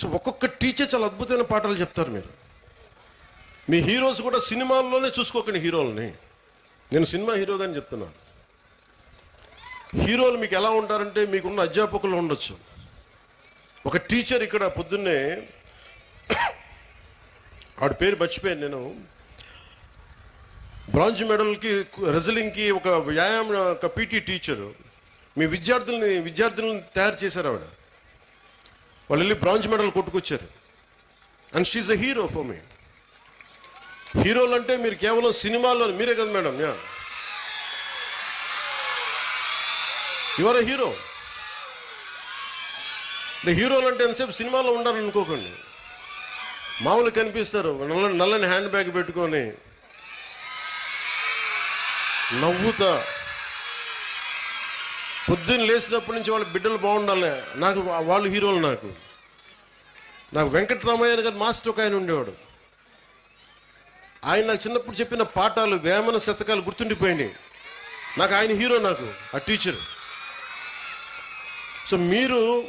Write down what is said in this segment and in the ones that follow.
So ఒక్కొక్క teacher చాలా అద్భుతమైన పాఠాలు చెప్తారు మీరు. మీ హీరోస్ కూడా సినిమాల్లోనే చూసుకోకండి హీరోలని. నేను సినిమా హీరోగా అని చెప్తున్నాను హీరోలు మీకు ఎలా ఉంటారంటే మీకున్న అధ్యాపకులు ఉండొచ్చు. ఒక టీచర్ ఇక్కడ పొద్దున్నే ఆవిడ పేరు మర్చిపోయాను నేను. బ్రాంజ్ మెడల్కి రెజలింగ్కి ఒక వ్యాయామ ఒక పీటీ టీచరు. మీ విద్యార్థుల్ని విద్యార్థులను తయారు చేశారు ఆవిడ. వాళ్ళు వెళ్ళి bronze medal కొట్టుకొచ్చారు. And she a hero for me హీరోలు అంటే మీరు కేవలం సినిమాల్లో మీరే కదా madam yeah. Your a hero హీరోలు అంటే ఎంతసేపు సినిమాలో ఉండాలనుకోకండి. మామూలు కనిపిస్తారు నల్లని నల్లని హ్యాండ్ బ్యాగ్ పెట్టుకొని నవ్వుతా. పొద్దున్న లేచినప్పటి నుంచి వాళ్ళ బిడ్డలు బాగుండాలి. నాకు వాళ్ళు హీరోలు నాకు. నాకు వెంకటరామయ్య గారు మాస్టర్ ఒక ఆయన ఉండేవాడు. ఆయన నాకు చిన్నప్పుడు చెప్పిన పాఠాలు వేమన శతకాలు గుర్తుండిపోయినాయి. నాకు ఆయన హీరో నాకు ఆ టీచర్. సో మీరు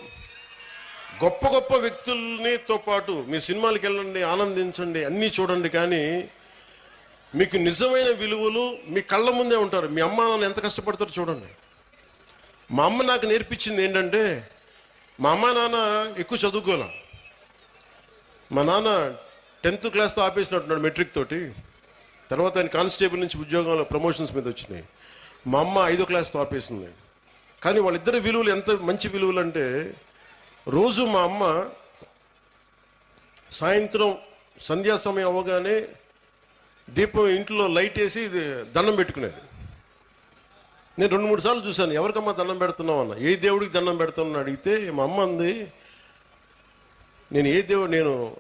గొప్ప గొప్ప వ్యక్తులనితో పాటు మీ సినిమాలకు వెళ్ళండి ఆనందించండి అన్నీ చూడండి కానీ మీకు నిజమైన విలువలు మీ కళ్ళ ముందే ఉంటారు. మీ అమ్మ నాన్న ఎంత కష్టపడతారో చూడండి. మా అమ్మ నాకు నేర్పించింది ఏంటంటే మా అమ్మ నాన్న ఎక్కువ చదువుకోలే. మా నాన్న టెన్త్ క్లాస్తో ఆపేసినట్టున్నాడు మెట్రిక్ తోటి. తర్వాత ఆయన కానిస్టేబుల్ నుంచి ఉద్యోగంలో ప్రమోషన్స్ మీద వచ్చినాయి. మా అమ్మ ఐదో క్లాస్తో ఆపేసింది. కానీ వాళ్ళిద్దరి విలువలు ఎంత మంచి విలువలు అంటే రోజు మా అమ్మ సాయంత్రం సంధ్యా సమయం అవ్వగానే దీపం ఇంట్లో లైట్ వేసి ఇది దండం పెట్టుకునేది. నేను రెండు మూడు సార్లు చూశాను. ఎవరికమ్మా దండం పెడుతున్నావు అన్న? ఏ దేవుడికి దండం పెడుతున్నాను అడిగితే మా అమ్మ అంది నేను ఏ దేవుడు నేను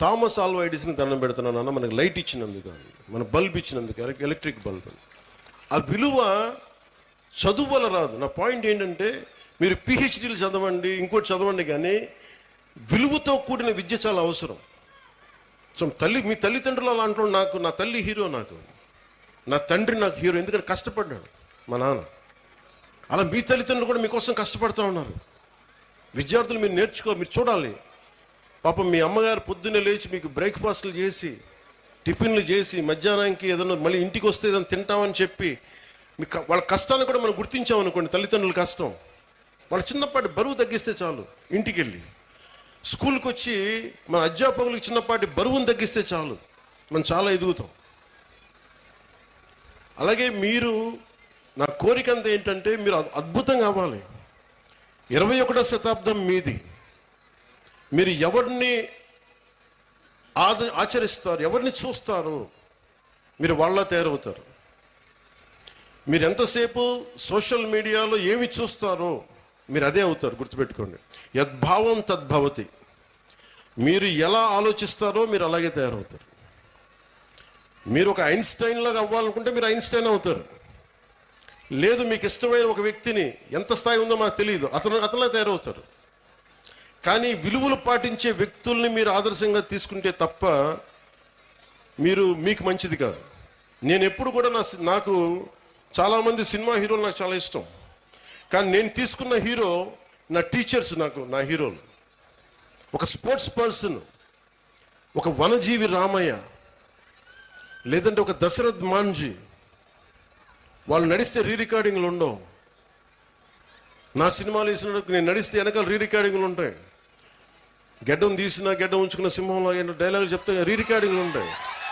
థామస్ ఆల్వా ఎడిసన్కి దండం పెడుతున్నాను అన్న మనకి లైట్ ఇచ్చినందుకు మన బల్బ్ ఇచ్చినందుకు ఎలక్ట్రిక్ బల్బ్ ఆ విలువ చదువు వల్ల రాదు. నా పాయింట్ ఏంటంటే మీరు పిహెచ్డీలు చదవండి ఇంకోటి చదవండి కానీ విలువతో కూడిన విద్య చాలా అవసరం. సో తల్లి మీ తల్లిదండ్రులు అలా అంటున్నాడు నాకు నా తల్లి హీరో నాకు. నా తండ్రి నాకు హీరో ఎందుకంటే కష్టపడ్డాడు. మా నాన్న. అలా మీ తల్లిదండ్రులు కూడా మీకోసం కష్టపడుతూ ఉన్నారు. విద్యార్థులు మీరు నేర్చుకో మీరు చూడాలి. పాపం మీ అమ్మగారు పొద్దున్నే లేచి మీకు బ్రేక్ఫాస్ట్లు చేసి టిఫిన్లు చేసి మధ్యాహ్నానికి ఏదైనా మళ్ళీ ఇంటికి వస్తే ఏదైనా తింటామని చెప్పి మీ వాళ్ళ కష్టాన్ని కూడా మనం గుర్తించామనుకోండి తల్లిదండ్రుల కష్టం. వాళ్ళ చిన్నపాటి బరువు తగ్గిస్తే చాలు ఇంటికి వెళ్ళి స్కూల్కి వచ్చి మన అధ్యాపకులకు చిన్నపాటి బరువును తగ్గిస్తే చాలు. మనం చాలా ఎదుగుతాం. అలాగే మీరు నా కోరిక అంతా ఏంటంటే మీరు అద్భుతంగా అవ్వాలి. ఇరవై ఒకటో శతాబ్దం మీది. మీరు ఎవరిని ఆద ఆచరిస్తారు ఎవరిని చూస్తారు మీరు వాళ్ళ తయారవుతారు. మీరు ఎంతసేపు సోషల్ మీడియాలో ఏమి చూస్తారో మీరు అదే అవుతారు గుర్తుపెట్టుకోండి. యద్భావం తద్భవతి. మీరు ఎలా ఆలోచిస్తారో మీరు అలాగే తయారవుతారు. మీరు ఒక ఐన్స్టైన్ లాగా అవ్వాలనుకుంటే మీరు ఐన్స్టైన్ అవుతారు. లేదు మీకు ఇష్టమైన ఒక వ్యక్తిని ఎంత స్థాయి ఉందో మాకు తెలియదు అతను అతనిలా తయారవుతారు. కానీ విలువలు పాటించే వ్యక్తుల్ని మీరు ఆదర్శంగా తీసుకుంటే తప్ప మీరు మీకు మంచిది కాదు. నేను ఎప్పుడు కూడా నా నాకు చాలామంది సినిమా హీరోలు నాకు చాలా ఇష్టం. కానీ నేను తీసుకున్న హీరో నా టీచర్స్ నాకు నా హీరోలు. ఒక స్పోర్ట్స్ పర్సన్ ఒక వనజీవి రామయ్య లేదంటే ఒక దశరథ్ మాంజీ వాళ్ళు నడిస్తే రీ రికార్డింగ్లు ఉండవు. నా సినిమాలు వేసినప్పుడు నేను నడిస్తే వెనకాల రీ రికార్డింగ్లు ఉంటాయి. గెడ్డం తీసిన గడ్డం ఉంచుకున్న సింహంలో డైలాగులు చెప్తే రీ రికార్డింగ్లు ఉంటాయి.